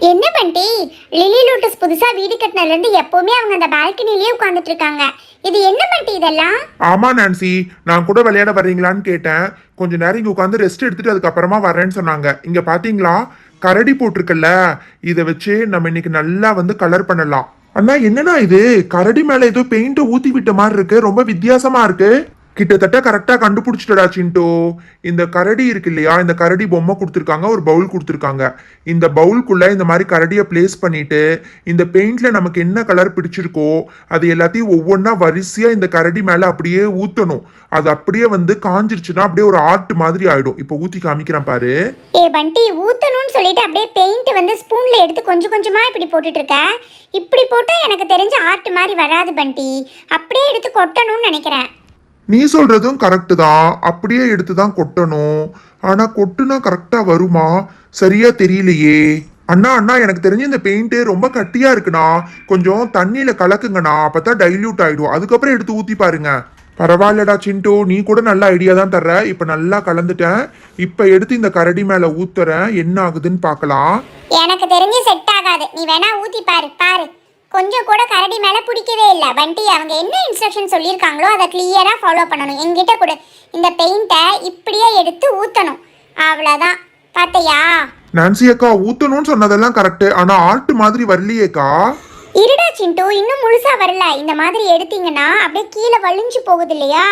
என்ன பண்டி? Lily lotus புதுசா வீடு கட்டினதுல இருந்து எப்பவுமே அவங்க அந்த பால்கனிலேயே உட்கார்ந்துட்டு இருக்காங்க. இது என்ன பண்டி இதெல்லாம்? ஆமா நான்சி. நான் கூட விளையாட வர்றீங்களான்னு கேட்டேன். கொஞ்ச நேரம் இங்க உட்காந்து ரெஸ்ட் எடுத்துட்டு அதுக்கப்புறமா வரேன்னு சொன்னாங்க. இங்க பாத்தீங்களா? கரடி போட்டிருக்குல்ல. இதை வச்சு நம்ம இன்னைக்கு நல்லா வந்து கலர் பண்ணலாம். அண்ணா என்னண்ணா இது? கரடி மேல ஏதோ பெயிண்ட் ஊத்தி விட்ட மாதிரி இருக்கு. ரொம்ப வித்தியாசமா இருக்கு. கிட்டத்தட்ட கரெக்டாக கண்டுபிடிச்சிட்டடா சின்டோ இந்த கரடி இருக்கு இல்லையா? இந்த கரடி பொம்மை கொடுத்துருக்காங்க ஒரு பவுல் கொடுத்துருக்காங்க. இந்த பவுல்குள்ளே இந்த மாதிரி கரடியை பிளேஸ் பண்ணிட்டு இந்த பெயிண்ட்டில் நமக்கு என்ன கலர் பிடிச்சிருக்கோ அது எல்லாத்தையும் ஒவ்வொன்றா வரிசையாக இந்த கரடி மேலே அப்படியே ஊற்றணும் அது அப்படியே வந்து காஞ்சிருச்சுன்னா அப்படியே ஒரு ஆர்ட் மாதிரி ஆயிடும். இப்போ ஊற்றி காமிக்கிறேன் பாரு. ஏ பண்டி ஊற்றணும்னு சொல்லிட்டு அப்படியே பெயிண்ட் வந்து ஸ்பூனில் எடுத்து கொஞ்சம் கொஞ்சமாக இப்படி போட்டுட்டு இருக்க? இப்படி போட்டால் எனக்கு தெரிஞ்ச ஆர்ட் மாதிரி வராது பண்டி. அப்படியே எடுத்து கொட்டணும்னு நினைக்கிறேன். நீ சொல்றதும் கரெக்டு தான். அப்படியே எடுத்து தான் கொட்டணும். ஆனா கொட்டுனா கரெக்டா வருமா? சரியா தெரியலையே. அண்ணா அண்ணா எனக்கு தெரிஞ்சு இந்த பெயிண்ட்டு ரொம்ப கட்டியா இருக்குண்ணா. கொஞ்சம் தண்ணியில கலக்குங்கண்ணா. அப்பதான் டைல்யூட் ஆயிடும். அதுக்கப்புறம் எடுத்து ஊத்தி பாருங்க. பரவாயில்லடா சிண்டு. நீ கூட நல்ல ஐடியா தான் தர்ற. இப்ப நல்லா கலந்துட்டேன். இப்ப எடுத்து இந்த கரடி மேல ஊத்துறேன். என்ன ஆகுதுன்னு பார்க்கலாம். எனக்கு தெரிஞ்சு செட் ஆகாது. நீ வேணா ஊத்தி பாரு. பாரு. கொஞ்சம் கூட கரடி மேல பிடிக்கவே இல்லை. பண்டி அவங்க என்ன இன்ஸ்ட்ரக்ஷன் சொல்லியிருக்காங்களோ அதை கிளியரா ஃபாலோ பண்ணணும். என்கிட்ட கூட. இந்த பெயிண்ட்டை இப்படியே எடுத்து ஊத்தணும். அவ்வளோதான் பார்த்தையா நான்சி அக்கா ஊத்தணும்னு சொன்னதெல்லாம் கரெக்ட் ஆனா ஆர்ட் மாதிரி வரலையேக்கா இருடா சிண்டு இன்னும் முழுசா வரல. இந்த மாதிரி எடுத்தீங்கன்னா அப்படியே கீழே வழிஞ்சு போகுது இல்லையா?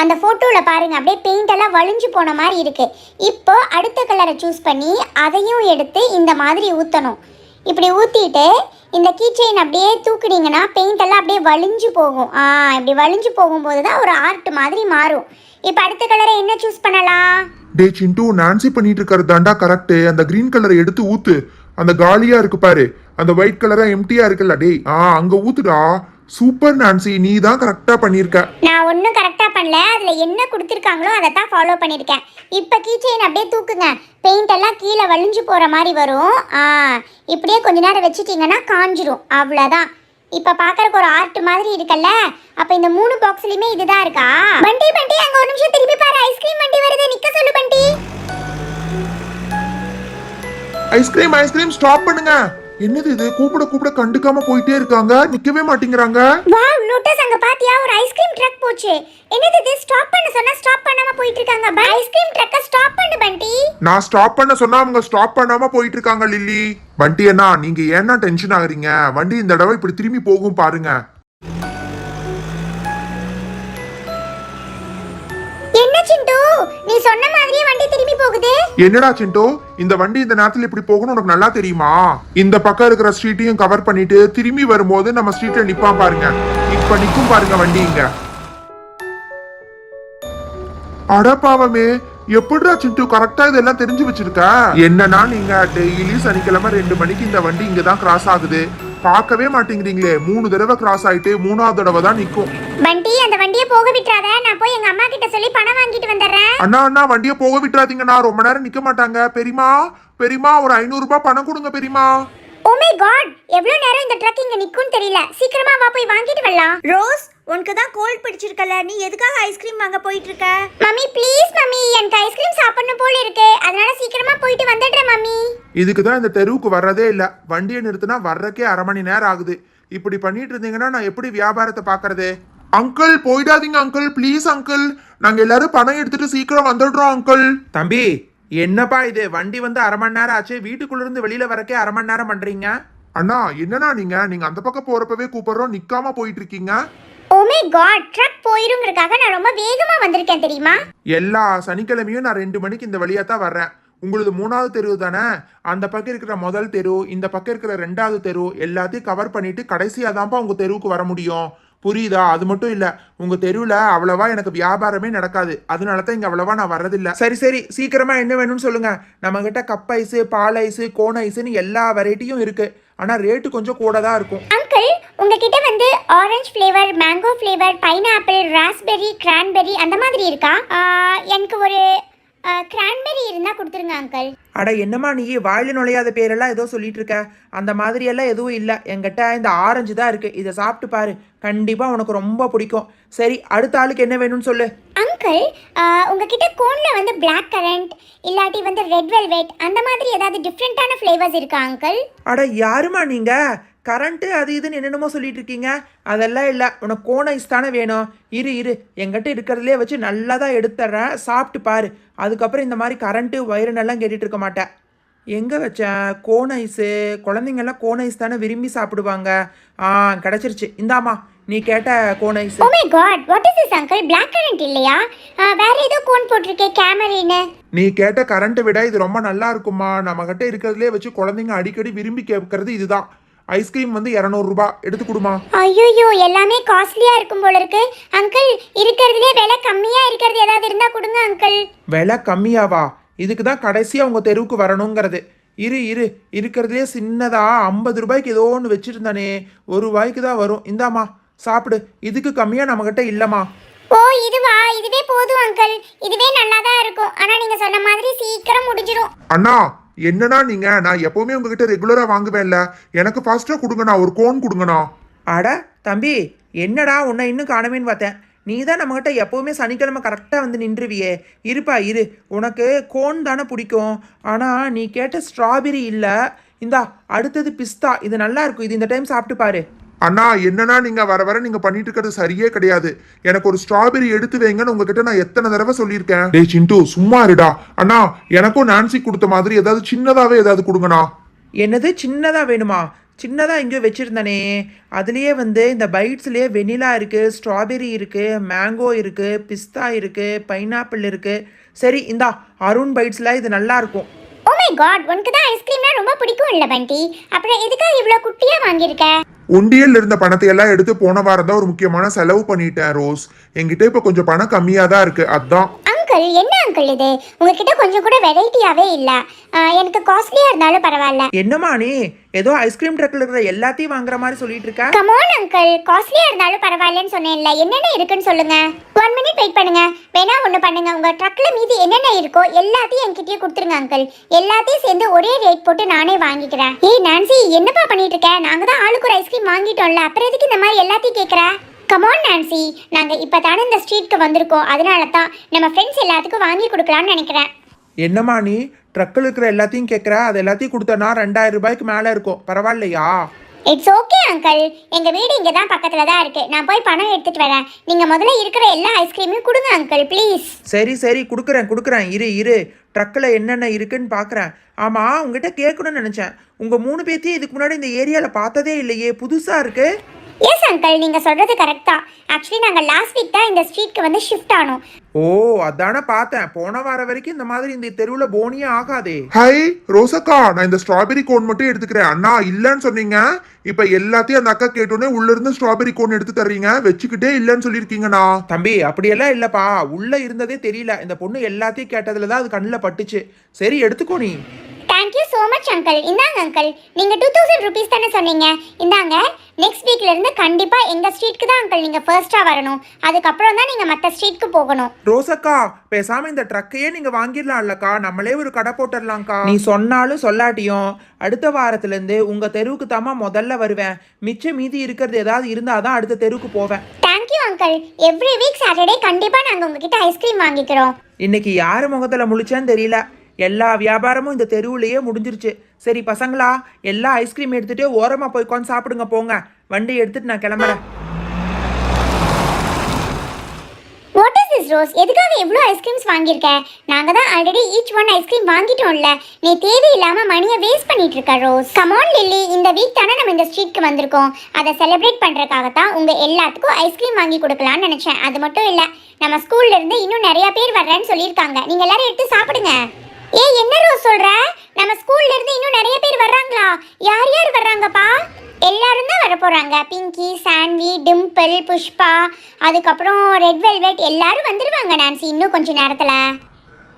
அந்த போட்டோவில் பாருங்க அப்படியே பெயிண்ட் எல்லாம் வழிஞ்சு போன மாதிரி இருக்கு. இப்போ அடுத்த கலரை சூஸ் பண்ணி அதையும் எடுத்து இந்த மாதிரி ஊற்றணும் இப்படி ஊற்றிட்டு இந்த கீச்செயின் அப்படியே தூக்குனீங்கன்னா பெயிண்ட் எல்லாம் அப்படியே வழிஞ்சு போகும். ஆ இப்படி வழிஞ்சு போகும்போது தான் ஒரு ஆர்ட் மாதிரி மாறும். இப்போ அடுத்த கலரை என்ன சூஸ் பண்ணலாம்? டே சிண்டு நான்சி பண்ணிட்டு இருக்கிறது தாண்டா கரெக்ட் அந்த கிரீன் கலரை எடுத்து ஊத்து. அந்த காலியா இருக்கு பாரு. அந்த ஒயிட் கலரா எம்டியா இருக்குல்ல டேய். ஆ அங்க ஊத்துடா. சூப்பர் நான்சி நீ தான் கரெக்டா பண்ணிருக்க. நான் ஒன்றும் கரெக்டாக பண்ணல. அதில் என்ன கொடுத்துருக்காங்களோ அதை தான் ஃபாலோ பண்ணியிருக்கேன் இப்போ கீச்செயின் அப்படியே தூக்குங்க. பெயிண்ட் எல்லாம் கீழே வழிஞ்சு போகிற மாதிரி வரும். ஆ இப்படியே கொஞ்ச நேரம் வச்சுட்டிங்கன்னா காஞ்சிரும். அவ்வளோதான் இப்போ பார்க்கறக்கு ஒரு ஆர்ட் மாதிரி இருக்குல்ல? அப்போ இந்த மூணு பாக்ஸ்லையுமே இதுதான் இருக்கா? பண்டி பண்டி அங்கே ஒரு நிமிஷம் திரும்பி பாரு. ஐஸ்கிரீம் வண்டி வருது. நிற்க சொல்லு பண்டி. ஐஸ்கிரீம் ஐஸ்கிரீம் ஸ்டாப் பண்ணுங்க. என்னது இது? கூப்பிட கூப்பிட கண்டுக்காம போயிட்டே இருக்காங்க. நிக்கவே மாட்டேங்கிறாங்க. வாவ் லோட்டஸ் அங்க பாத்தியா? ஒரு ஐஸ்கிரீம் ட்ரக் போச்சு. என்னது இது? ஸ்டாப் பண்ண சொன்னா ஸ்டாப் பண்ணாம போயிட்டு இருக்காங்க ஐஸ்கிரீம் ட்ரக்க ஸ்டாப் பண்ணு பண்டி. நான் ஸ்டாப் பண்ண சொன்னா அவங்க ஸ்டாப் பண்ணாம போயிட்டு இருக்காங்க லில்லி. வண்டி அண்ணா நீங்க ஏன்னா டென்ஷன் ஆகுறீங்க? வண்டி இந்த தடவை இப்படி திரும்பி போகும் பாருங்க. போகுது? என்னடா சிண்டோ? இந்த வண்டி இந்த நேரத்துல இப்படி போகணும் உனக்கு நல்லா தெரியுமா? இந்த பக்கம் இருக்கிற ஸ்ட்ரீட்டையும் கவர் பண்ணிட்டு திரும்பி வரும்போது நம்ம ஸ்ட்ரீட்ல நிப்பான் பாருங்க. இப்ப நிக்கும் பாருங்க வண்டி இங்க. அடப்பாவமே எப்படிடா சிண்டு? கரெக்டா இதெல்லாம் தெரிஞ்சு வச்சிருக்க? என்னன்னா நீங்க டெய்லி சனிக்கிழமை ரெண்டு மணிக்கு இந்த வண்டி இங்க தான் கிராஸ் ஆகுது. பார்க்கவே மாட்டேங்கிறீங்களே. மூணு தடவை கிராஸ் ஆயிட்டு மூணாவது தடவை தான் நிக்கும். பண்டி அந்த வண்டியை போக விட்டுறாத. நான் போய் எங்க அம்மா கிட்ட சொல்லி பணம் வாங்கிட்டு வந்துடுறேன். அண்ணா அண்ணா வண்டியை போக விட்டுறாதீங்கண்ணா. ரொம்ப நேரம் நிக்க மாட்டாங்க. பெரியமா பெரியமா ஒரு ஐநூறு ரூபாய் பணம் கொடுங்க பெரியமா ஓ மை காட் எவ்வளவு நேரம் இந்த ட்ரக் இங்க நிக்கும்னு தெரியல. சீக்கிரமா வா போய் வாங்கிட்டு வரலாம். ரோஸ் உனக்கு தான் கோல்ட் பிடிச்சிருக்கல. நீ எதுக்காக ஐஸ்கிரீம் வாங்க போயிட்டு இருக்க மம்மி ப்ளீஸ் மம்மி எனக்கு ஐஸ்கிரீம் சாப்பிடணும் போல இருக்கு. அதனால சீக்கிரமா போயிட்டு வந்துடுறேன் மம்மி இதுக்கு தான் இந்த தெருவுக்கு வர்றதே இல்லை. வண்டியை நிறுத்தினா வர்றக்கே அரை மணி நேரம் ஆகுது. இப்படி பண்ணிட்டு இருந்தீங்கன்னா நான் எப்படி வியாபாரத்தை பார்க்கறது? அங்கிள் போயிடாதீங்க அங்கிள் ப்ளீஸ் அங்கிள் நாங்க எல்லாரும் பணம் எடுத்துட்டு சீக்கிரம் வந்துடுறோம் அங்கிள் தம்பி என்னப்பா இது? வண்டி வந்து அரை மணி நேரம் ஆச்சு. வீட்டுக்குள்ள இருந்து வெளியில வரக்கே அரை மணி நேரம் பண்றீங்க? அண்ணா என்னண்ணா நீங்க? நீங்க அந்த பக்கம் போறப்பவே கூப்பிடுறோம். நிக்காம போயிட்டு இருக்கீங்க ஓ மை காட் ட்ரக் போயிருங்கிறதுக்காக நான் ரொம்ப வேகமா வந்திருக்கேன் தெரியுமா? எல்லா சனிக்கிழமையும் நான் ரெண்டு மணிக்கு இந்த வழியா தான் வர்றேன். உங்களது மூணாவது தெரு தானே? அந்த பக்கம் இருக்கிற முதல் தெரு இந்த பக்கம் இருக்கிற ரெண்டாவது தெரு எல்லாத்தையும் கவர் பண்ணிட்டு கடைசியா தான்ப்பா உங்க தெருவுக்கு வர முடியும். புரியுதா? அது மட்டும் இல்ல உங்க தெருவுல அவ்வளவா எனக்கு வியாபாரமே நடக்காது. அதனால தான் இங்க அவ்வளவா நான் வர்றதில்ல. சரி சரி சீக்கிரமா என்ன வேணும்னு சொல்லுங்க. நம்ம கிட்ட cup ice ball ice cone ஐஸுன்னு எல்லா வெரைட்டியும் இருக்கு. ஆனா ரேட்டு கொஞ்சம் கூட தான் இருக்கும். அங்கிள் உங்ககிட்ட வந்து orange flavour mango flavour pineapple raspberry cranberry அந்த மாதிரி இருக்கா? எனக்கு ஒரு கிரான் இருந்தால் கொடுத்துருங்க அங்கிள் அட என்னம்மா நீ? வாயில நுழையாத பேரெல்லாம் ஏதோ சொல்லிட்டு இருக்க. அந்த மாதிரி எல்லாம் எதுவும் இல்லை. என்கிட்ட இந்த ஆரஞ்சு தான் இருக்கு. இதை சாப்பிட்டு பாரு. கண்டிப்பா உனக்கு ரொம்ப பிடிக்கும். சரி அடுத்த ஆளுக்கு என்ன வேணும்னு சொல்லு. அங்கிள் உங்ககிட்ட கோனில் வந்து Black currant இல்லாட்டி வந்து ரெட் வெல்வெட் அந்த மாதிரி ஏதாவது டிஃப்ரெண்ட்டான ஃப்ளேவர்ஸ் இருக்கா அங்கிள் அட யாருமா நீங்க? கரண்ட்டு அது இதுன்னு என்னென்னமோ சொல்லிட்டு இருக்கீங்க அதெல்லாம் இல்லை. உனக்கு கோன் ஐஸ் தானே வேணும். இரு இரு. என்கிட்ட இருக்கிறதுலே வச்சு நல்லா தான் எடுத்துட்றேன் சாப்பிட்டு பாரு. அதுக்கப்புறம் இந்த மாதிரி கரண்ட்டு வயிறுனெல்லாம் கேட்டுட்டு இருக்க மாட்டேன். எங்கே வச்சேன் கோன் ஐஸு குழந்தைங்கெல்லாம் கோன் ஐஸ் தானே விரும்பி சாப்பிடுவாங்க. ஆ கிடச்சிருச்சு. இந்தாம்மா. நீ கேட்ட cone ice oh my god what is this uncle Black currant இல்லையா? வேற ஏதோ கோன் போட்டிருக்கே கேமரின்னு நீ கேட்ட கரண்ட்டை விட இது ரொம்ப நல்லா இருக்குமா நம்ம கிட்ட இருக்கிறதுலே வச்சு குழந்தைங்க அடிக்கடி விரும்பி கேட்கறது இதுதான். ஐஸ்கிரீம் வந்து இரநூறுபா. எடுத்து கொடுமா. ஐயோ எல்லாமே காஸ்ட்லியா இருக்கும் போல இருக்கு. அங்கிள் இருக்கிறதுலே விலை கம்மியா இருக்கிறது ஏதாவது இருந்தா கொடுங்க அங்கிள் விலை கம்மியாவா? இதுக்கு தான் கடைசியாக உங்கள் தெருவுக்கு வரணுங்கிறது. இரு இரு. இருக்கிறதுலே சின்னதா ஐம்பது ரூபாய்க்கு ஏதோ ஒன்று வச்சுருந்தானே. ஒரு ரூபாய்க்கு தான் வரும். இந்தாம்மா சாப்பிடு. இதுக்கு கம்மியாக நம்மக்கிட்ட இல்லைம்மா. ஓ இதுவா? இதுவே போதும் அங்கிள் இதுவே நல்லா தான் இருக்கும். ஆனா நீங்க சொன்ன மாதிரி சீக்கிரம் முடிஞ்சிரும். அண்ணா என்னடா நீங்க? நான் எப்பவுமே உங்ககிட்ட ரெகுலரா வாங்குவேன்ல. எனக்கு ஃபாஸ்டா கொடுங்கண்ணா ஒரு கோன் கொடுங்கண்ணா. அட தம்பி என்னடா உன்னை இன்னும் காணவேன்னு பார்த்தேன். நீ தான் நம்மக்கிட்ட எப்போவுமே சனிக்கிழமை கரெக்டாக வந்து நின்றுவியே. இருப்பா இரு. உனக்கு கோன் தானே பிடிக்கும். ஆனால் நீ கேட்ட ஸ்ட்ராபெரி இல்லை. இந்தா அடுத்தது பிஸ்தா இது நல்லா இருக்கும். இது இந்த டைம் சாப்பிட்டு பாரு. அண்ணா என்னண்ணா நீங்க வர வர நீங்க பண்ணிட்டு இருக்கிறது சரியே கிடையாது. எனக்கு ஒரு ஸ்ட்ராபெரி எடுத்து வைங்கன்னு உங்ககிட்ட நான் எத்தனை தடவை சொல்லியிருக்கேன். டேய் சிண்டு சும்மா இருடா. அண்ணா எனக்கும் நான்சி கொடுத்த மாதிரி ஏதாவது சின்னதாவே ஏதாவது கொடுங்கண்ணா. என்னது? சின்னதாக வேணுமா? சின்னதாக எங்கேயோ வச்சுருந்தானே. அதுலேயே வந்து இந்த பைட்ஸ்லேயே வெனிலா இருக்குது ஸ்ட்ராபெரி இருக்குது மேங்கோ இருக்குது பிஸ்தா இருக்குது பைனாப்பிள் இருக்குது சரி இந்தா அருண் பைட்ஸில் இது நல்லா இருக்கும். ஓ மை காட் உனக்கு தான் ஐஸ்கிரீம்னா ரொம்ப பிடிக்கும் இல்ல பண்டி. அப்புறம் எதுக்காக இவ்ளோ குட்டியா வாங்கியிருக்க? உண்டியல் இருந்த பணத்தை எல்லாம் எடுத்து போன வாரம் தான் ஒரு முக்கியமான செலவு பண்ணிட்டேன் ரோஸ். என்கிட்ட இப்ப கொஞ்சம் பணம் கம்மியா தான் இருக்கு அதான். அங்கிள் என்ன அங்கிள் இது? உங்ககிட்ட கொஞ்சம் கூட வெரைட்டியாவே இல்ல. எனக்கு காஸ்ட்லியா இருந்தாலும் பரவாயில்ல. என்னம்மா நீ? ஏதோ ஐஸ்கிரீம் ட்ரக்கில் இருக்கிற எல்லாத்தையும் வாங்குற மாதிரி சொல்லிட்டு இருக்க? கமோன் அங்கிள் காஸ்ட்லியா இருந்தாலும் பரவாயில்லன்னு சொன்னேன்ல. என்னென்ன இருக்குன்னு சொல்லுங்க. ஒன் மினிட் வெயிட் பண்ணுங்க. வேணா ஒன்று பண்ணுங்க. உங்க ட்ரக்ல மீதி என்னென்ன இருக்கோ எல்லாத்தையும் என்கிட்டயே கொடுத்துருங்க அங்கிள் எல்லாத்தையும் சேர்ந்து ஒரே ரேட் போட்டு நானே வாங்கிக்கிறேன். ஏய் நான்சி என்னப்பா பண்ணிட்டு இருக்க? நாங்க தான் ஆளுக்கு ஒரு ஐஸ்கிரீம் வாங்கிட்டோம்ல. அப்புறம் எதுக்கு இந்த மாதிரி எல்லாத்தையும் கேட்குற கமான் நான்சி நாங்க இப்போ தானே இந்த ஸ்ட்ரீட்க்கு வந்திருக்கோம். அதனால தான் நம்ம ஃப்ரெண்ட்ஸ் எல்லாத்துக்கும் வாங்கி கொடுக்கலாம்னு நினைக்கிறேன். என்னம்மா நீ? ட்ரக்கில் இருக்கிற எல்லாத்தையும் கேட்குற அது எல்லாத்தையும் கொடுத்தனா ரெண்டாயிரம் ரூபாய்க்கு மேலே இருக்கும். பரவாயில்லையா? இட்ஸ் ஓகே அங்கிள் எங்க வீடு இங்க தான் பக்கத்துல தான் இருக்கு. நான் போய் பணம் எடுத்துட்டு வரேன். நீங்க முதல்ல இருக்கிற எல்லா ஐஸ்கிரீமையும் கொடுங்க அங்கிள் ப்ளீஸ் சரி சரி கொடுக்குறேன் கொடுக்குறேன். இரு இரு. ட்ரக்கில் என்னென்ன இருக்குன்னு பார்க்குறேன் ஆமாம் உங்ககிட்ட கேட்கணும்னு நினச்சேன். உங்கள் மூணு பேர்த்தையும் இதுக்கு முன்னாடி இந்த ஏரியாவில் பார்த்ததே இல்லையே. புதுசாக இருக்கு. எஸ் அங்கிள் நீங்க சொல்றது கரெக்ட் தான். ஆக்சுவலி நாங்க லாஸ்ட் வீக் தான் இந்த ஸ்ட்ரீட்க்கு வந்து ஷிஃப்ட் ஆனோம். ஓ அதானே பார்த்தேன். போன வாரம் வரைக்கும் இந்த மாதிரி இந்த தெருவில் போனியே ஆகாதே. ஹை ரோசக்கா நான் இந்த ஸ்ட்ராபெரி கோன் மட்டும் எடுத்துக்கிறேன். அண்ணா இல்லைன்னு சொன்னீங்க. இப்ப எல்லாத்தையும் அந்த அக்கா கேட்டோன்னே உள்ள இருந்து ஸ்ட்ராபெரி கோன் எடுத்து தர்றீங்க. வச்சுக்கிட்டே இல்லைன்னு சொல்லியிருக்கீங்கண்ணா. தம்பி அப்படியெல்லாம் இல்லைப்பா. உள்ளே இருந்ததே தெரியல. இந்த பொண்ணு எல்லாத்தையும் கேட்டதுல தான் அது கண்ணில் பட்டுச்சு. சரி எடுத்துக்கோ நீ. Thank you so much uncle இந்தாங்க அங்கிள் நீங்க டூ தௌசண்ட் ருபீஸ் தானே சொன்னீங்க? இந்தாங்க நெக்ஸ்ட் வீக்ல இருந்து கண்டிப்பா எங்க ஸ்ட்ரீட்க்கு தான் அங்கிள் நீங்க ஃபர்ஸ்டா வரணும். அதுக்கப்புறம் தான் நீங்க மற்ற ஸ்ட்ரீட்க்கு போகணும். ரோசக்கா பேசாம இந்த ட்ரக்கையே நீங்க வாங்கிடலாம்லக்கா. நம்மளே ஒரு கடை போட்டுடலாம்க்கா. நீ சொன்னாலும் சொல்லாட்டியும் அடுத்த வாரத்துல இருந்து உங்க தெருவுக்கு தாமா முதல்ல வருவேன். மிச்சம் மீதி இருக்கிறது ஏதாவது இருந்தாதான் அடுத்த தெருவுக்கு போவேன். Thank you uncle every week Saturday கண்டிப்பா நாங்க உங்ககிட்ட ஐஸ்கிரீம் வாங்கிக்கிறோம். இன்னைக்கு யார் முகத்துல முழிச்சேன்னு தெரியல. எல்லா வியாபாரமும் இந்த தெருவுலையே முடிஞ்சிருச்சு. சரி பசங்களா எல்லா ஐஸ்கிரீம் எடுத்துட்டு ஓரமாக போய் உட்காந்து சாப்பிடுங்க போங்க. வண்டி எடுத்துட்டு நான் கிளம்புறேன். வாட் இஸ் திஸ் ரோஸ் எதுக்காக இவ்வளோ ஐஸ்கிரீம்ஸ் வாங்கியிருக்க? நாங்கள் தான் already each one ice cream வாங்கிட்டோம்ல. நீ தேவையில்லாம மணியை வேஸ்ட் பண்ணிட்டு இருக்க ரோஸ் கமான் லில்லி இந்த வீக் தானே நம்ம இந்த ஸ்ட்ரீட்க்கு வந்திருக்கோம். அதை செலிப்ரேட் பண்ணுறதுக்காக தான் உங்கள் எல்லாத்துக்கும் ஐஸ்கிரீம் வாங்கி கொடுக்கலான்னு நினச்சேன். அது மட்டும் இல்லை நம்ம ஸ்கூல்ல இருந்து இன்னும் நிறைய பேர் வர்றேன்னு சொல்லியிருக்காங்க. நீங்கள் எல்லாரும் எடுத்து சாப்பிடுங்க. ஏய் என்ன ரோஸ் சொல்ற? நம்ம ஸ்கூல்ல இருந்து இன்னும் நிறைய பேர் வர்றாங்களா? யார் யார் வர்றாங்கப்பா? எல்லாரும் தான் வர போறாங்க. பிங்கி சாண்ட்வி டிம்பிள் புஷ்பா அதுக்கப்புறம் ரெட் வெல்வெட் எல்லாரும் வந்துருவாங்க நான்சி இன்னும் கொஞ்ச நேரத்துல.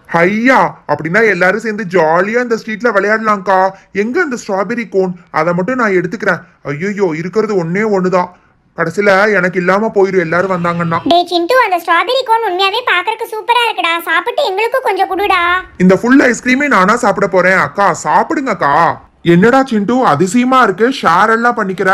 ஐயா அப்படின்னா எல்லாரும் சேர்ந்து ஜாலியா அந்த ஸ்ட்ரீட்ல விளையாடலாம்க்கா. எங்க அந்த ஸ்ட்ராபெரி கோன்? அதை மட்டும் நான் எடுத்துக்கிறேன். ஐயோ இருக்கிறது ஒன்னே ஒண்ணுதான். கடைசியில எனக்கு இல்லாம போயிரும் எல்லாரும் வந்தாங்கன்னா. டே சிண்டு அந்த ஸ்ட்ராபெரி கோன் உண்மையாவே பார்க்கறதுக்கு சூப்பரா இருக்குடா. சாப்பிட்டு எங்களுக்கும் கொஞ்சம் குடுடா. இந்த ஃபுல் ஐஸ்கிரீமே நானா சாப்பிட போறேன் அக்கா. சாப்பிடுங்க அக்கா என்னடா சிண்டு அதிசயமா இருக்கு. ஷேர் எல்லாம் பண்ணிக்கிற?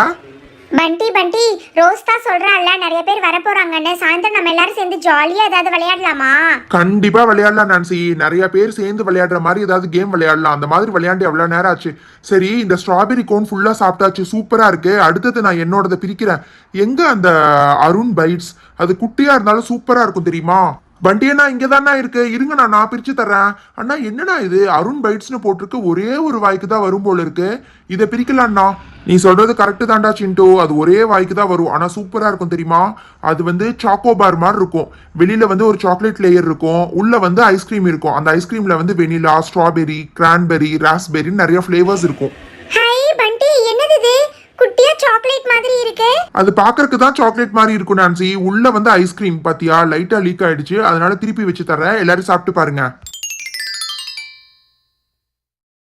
பண்டி பண்டி ரோஸ் தான் சொல்றாள்ல நிறைய பேர் வர போறாங்கன்னு சாயந்தரம் நம்ம எல்லாரும் சேர்ந்து ஜாலியா ஏதாவது விளையாடலாமா? கண்டிப்பா விளையாடலாம் நான்சி. நிறைய பேர் சேர்ந்து விளையாடுற மாதிரி ஏதாவது கேம் விளையாடலாம். அந்த மாதிரி விளையாண்டு எவ்வளவு நேரம் ஆச்சு? சரி இந்த ஸ்ட்ராபெரி கோன் ஃபுல்லா சாப்பிட்டாச்சு. சூப்பரா இருக்கு. அடுத்தது நான் என்னோடத பிரிக்கிறேன். எங்க அந்த அருண் பைட்ஸ் அது குட்டியா இருந்தாலும் சூப்பரா இருக்கும் தெரியுமா? வண்டி அண்ணா இங்க தானே இருக்கு. இருங்க நான் நான் தர்றேன். அண்ணா என்னண்ணா இது? அருண் பைட்ஸ்னு போட்டிருக்கு. ஒரே ஒரு வாய்க்கு தான் வரும் போல இருக்கு. இதை பிரிக்கலாம்ண்ணா நீ சொல்றது கரெக்டு தான்டா சிண்டு. அது ஒரே வாய்க்கு தான் வரும் ஆனால் சூப்பராக இருக்கும் தெரியுமா? அது வந்து சாக்கோபார் மாதிரி இருக்கும். வெளியில் வந்து ஒரு சாக்லேட் லேயர் இருக்கும். உள்ளே வந்து ஐஸ்கிரீம் இருக்கும். அந்த ஐஸ்கிரீமில் வந்து வெனிலா ஸ்ட்ராபெரி கிரான்பெரி ராஸ்பெரின்னு நிறைய ஃப்ளேவர்ஸ் இருக்கும். ஹாய் பண்டி என்னது இது? குட்டியா சாக்லேட் மாதிரி இருக்கு. அது பார்க்கறதுக்கு தான் சாக்லேட் மாதிரி இருக்கும் நான்சி உள்ள வந்து ஐஸ்கிரீம் பாத்தியா? லைட்டா லீக் ஆயிடுச்சு. அதனால திருப்பி வச்சு தரேன் எல்லாரும் சாப்பிட்டு பாருங்க.